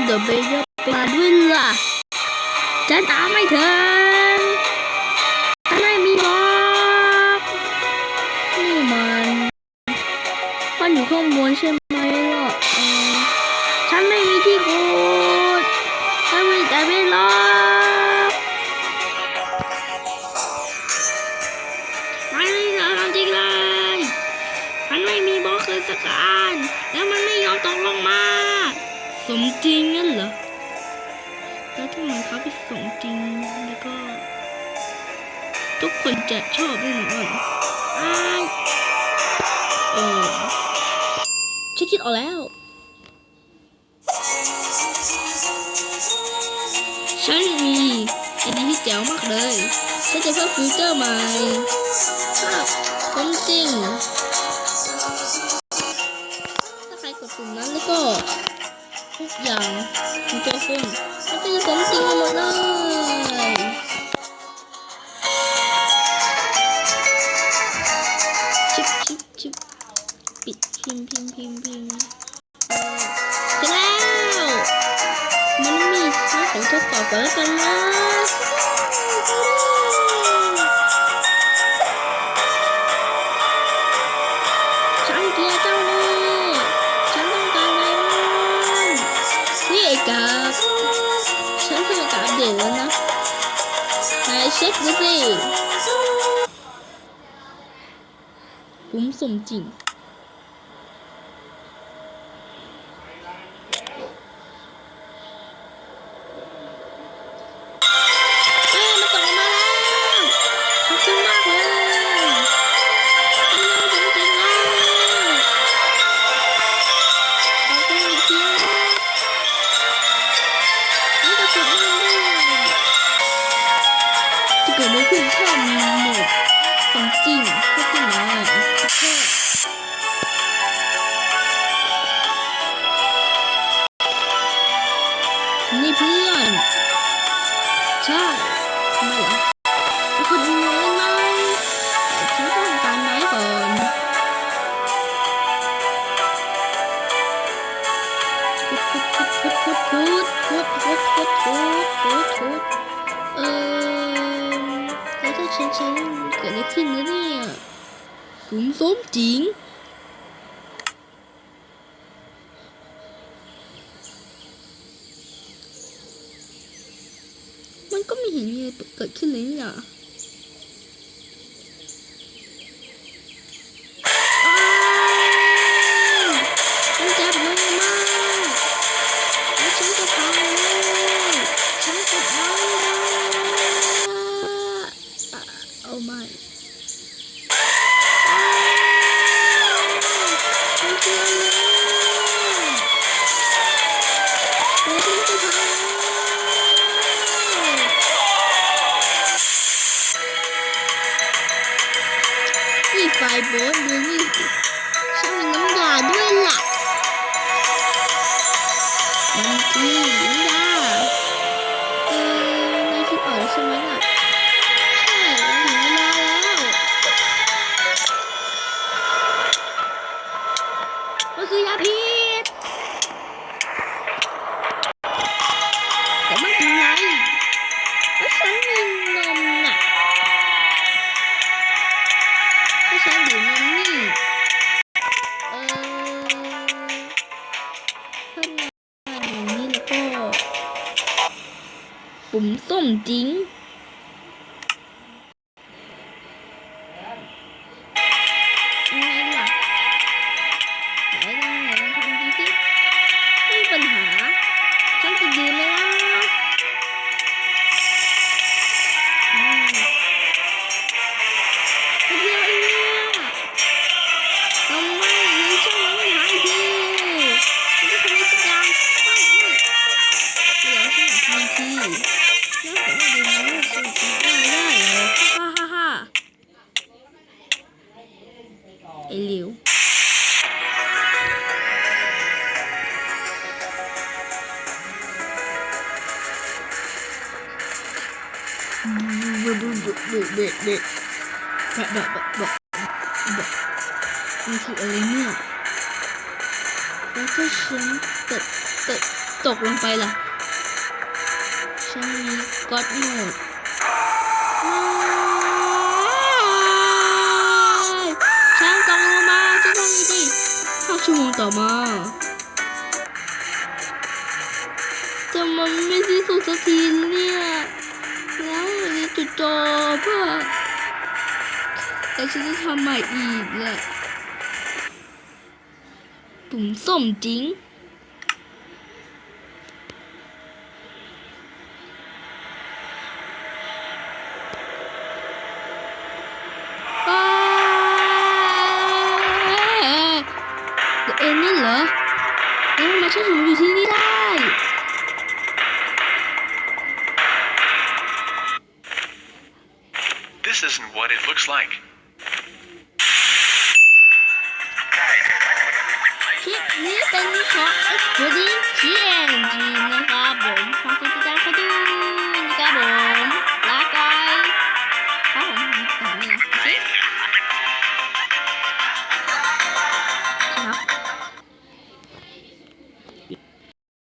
จะกระโดดไปยกมาด้วยล่ะฉันตามไม่ถึงฉันไม่มีบอกนี่มันมันอยู่ข้างบนใช่ไหมล่ะเออฉันไม่มีที่ขุดฉันมีแต่ไม่ล็อกมันไม่ยอมจริงเลย มันไม่มีบล็อกเลยสักอันแล้วมันไม่ยอมตกลงมา มจริงงั้นเหรอ แล้วถ้ามันเขาไปสมจริงแล้วก็ ทุกคนจะชอบแน่นอนอ้ายเออฉันคิดออกแล้ว ฉันมีไอเดียที่แจ๋วมากเลยฉันจะเพิ่มฟิวเจอร์ใหม่ภาพสมจริง ถ้าใครกดปุ่มนั้นแล้วก็ ทุกอย่างมีตัวคุณมันก็จะสมจริงหมดเลยชิบชิบชิบปิดพิมพ์พิมพ์พิมพ์พิมเสร็จแล้วมันมีใช้ของทดสอบก่อนแล้วกันนะ เช็คดูสิผมสมจริง จะเกิดอะไรขึ้นถ้ามีหมดของจริงก็ขึ้นมาโอเคนี่เพื่อน ใช่ไมเหรอเอาคนดูเลยไหมแต่ฉันต้องการไม้ก่อนคุดคุดคุดคุดคุดคุดคุดคุดคุดคุด แล้วถ้าฉันฉันเกิดอะไรขึ้นนะเนี่ยผมสมจริงมันก็ไม่เห็นมีอะไรเกิดขึ้นเลยนี่หว่าอ้ ไฟโบสดูนี่ช่างมีน้ำยาด้วยล่ะมันคือเอ ผมส้มจริง เด็ดเด็ดเด็ดเด็ดบะบะบะบะบะมันคืออะไรเนี่ยแล้วถ้าฉันตกตกตกลงไปล่ะฉันมีก็อดโหมดฉันตกลงมาฉันทำยังไงดีห้าชั่วโมงต่อมาแต่มันไม่สิ้นสุดสักทีเนี่ยแล้ว มันจะจุดจบอะแต่ฉันจะทำใหม่อีกแหละปุ่มส้มจริงเอ็นนั่นเหรอแล้วทำไมฉันถึงอยู่ที่นี่ This isn't what it looks like. คลิปนี้เป็นของ Exploding